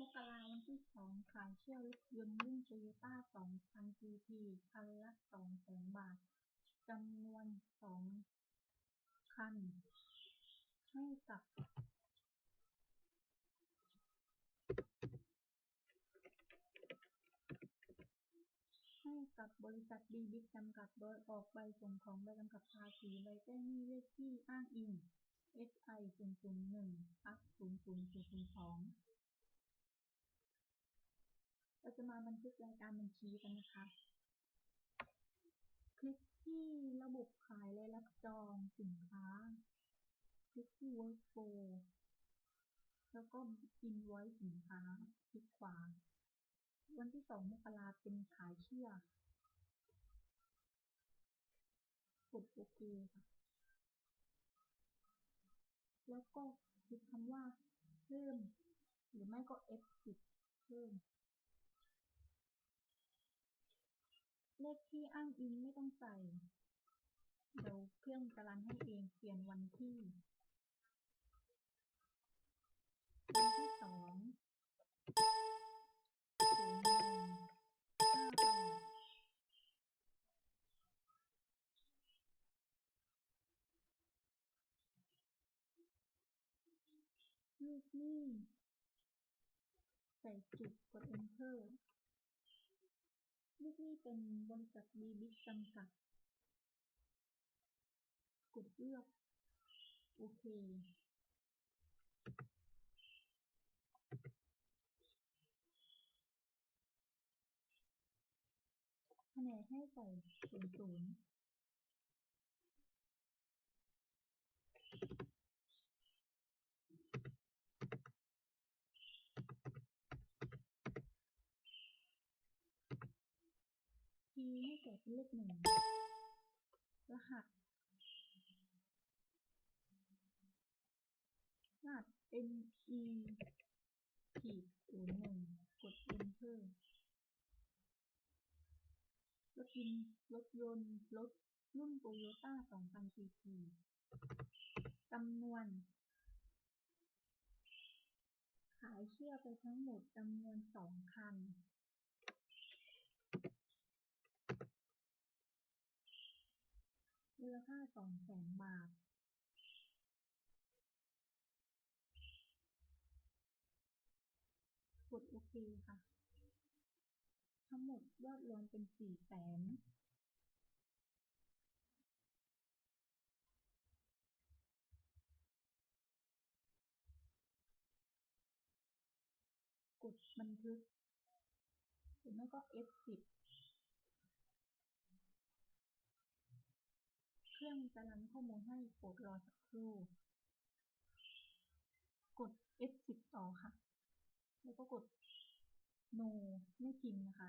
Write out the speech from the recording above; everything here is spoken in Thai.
มกราวันที่สองขายเชื่อรถยนต์รุ่นโตโยต้า 2000 GT คันละ 200,000 บาท จำนวน 2 คัน ให้กับให้กับบริษัทบีบิ๊กจำกัดโดยออกใบส่งของใบกำกับภาษีใบแจ้งหนี้เลขที่อ้างอิง SI 001ทับ00002 จะมาบันทึกรายการบัญชีกันนะคะ คลิกที่ระบบขายและรับจองสินค้า คลิกที่ Workflow แล้วก็ Invoice สินค้า คลิกขวา วันที่ 2 มกราเป็นขายเชื่อกดโอเคค่ะ แล้วก็คลิกคำว่า เพิ่ม หรือไม่ก็ F10 เพิ่ม เลขที่อ้างอิงไม่ต้องใส่ เดี๋ยวเครื่องจะรันให้เองเปลี่ยนวันที่วันที่สองศูนย์หนึ่งห้าแปดลูกนี้ใส่จุดกด enter ลูกหนี้เป็นบริษัทบีบิ๊กจำกัด กดเลือก โอเค แผนกให้ใส่ศูนย์ศูนย์ คีย์ให้ใส่เป็นเลขหนึ่งรหัสรหัสเป็น e ขีดศูนย์หนึ่งกด enter รถยนต์รถยนต์รถรุ่นโตโยต้า2000 GT จำนวน ขายเชื่อไปทั้งหมดจำนวน 2 คัน มูลค่า200,000บาทกดโอเคค่ะ ทั้งหมดยอดรวมเป็น400,000กดบันทึกหรือไม่ก็ F10 เค รื่องจะรันข้อมูลให้โปรดรอสักครู่ กด F10 ต่อค่ะ แล้วก็กด no ไม่พิมพ์นะคะ